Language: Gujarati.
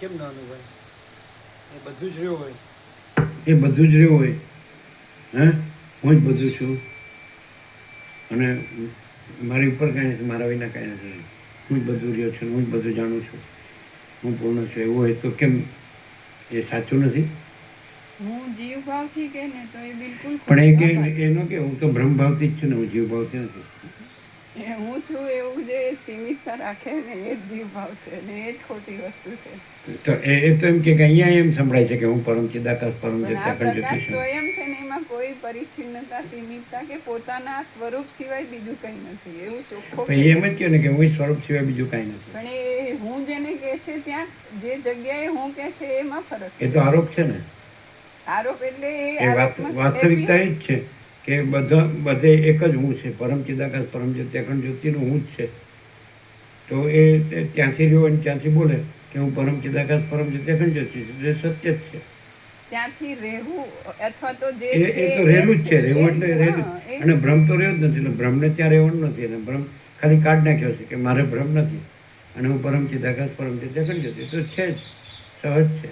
કેમ ન અનુભવાય એ બધું જ રહ્યું હોય. એ બધું જ રહ્યું હોય. હે? હું જ બધું છું. અને મારી ઉપર કાંઈ નથી મારા વિના કાંઈ નથી. હું જ બધું રહ્યો છું હું જ બધું જાણું છું. હું પૂર્ણ છું એવું હોય તો કેમ? એ સાચું નથી? હું જીવ ભાવથી કે ને તો એ બિલકુલ પણ એ કે એનો કે હું તો બ્રહ્મભાવથી જ છું ને હું જીવભાવથી નથી. હું છું એવું જે સીમિતતા રાખે ને એ જ જીવ ભાવ છે ને એ જ ખોટી વસ્તુ છે. તો એ તો એમ કે અહીંયા એમ સંભળાય છે કે હું પરમ ચિદાકાશ પરમ જ્યોતિ સ્વયં છે ને એમાં કોઈ પરિચ્છિન્નતા સીમિતતા કે પોતાના સ્વરૂપ સિવાય બીજું કંઈ નથી. એવું ચોખ્ખો એમ જ કહે ને કે હું સ્વરૂપ સિવાય બીજું કંઈ નથી. પણ એ હું જેને કહે છે ત્યાં જે જગ્યાએ હું કહે છે એમાં ફરક એ તો આરોપ છે ને. આરોપ એટલે એ વાસ્તવિકતા એ જ છે. કે બધા બધે એક જ હું છે પરમ ચિદાકાશ પરમ જ્યોતિ અખંડ જ્યોતિનું હું જ છે. તો એ ત્યાંથી રહ્યો અને ત્યાંથી બોલે કે હું પરમ ચિદાકાશ પરમ જ્યોતિ અખંડ જ્યોતિ એ સત્ય જ છે. ત્યાંથી રહેવું અથવા તો જે એ છે એ તો રહેલું જ છે રહેવું એટલે રહેલું જ. અને ભ્રમ તો રહ્યો જ નથી એટલે ભ્રમને ત્યાં રહેવાનું નથી અને ભ્રમ ખાલી કાઢ નાખ્યો છે કે મારે ભ્રમ નથી. અને હું પરમ ચિદાકાશ પરમ જ્યોતિ અખંડ જ્યોતિ તો છે જ સહજ છે.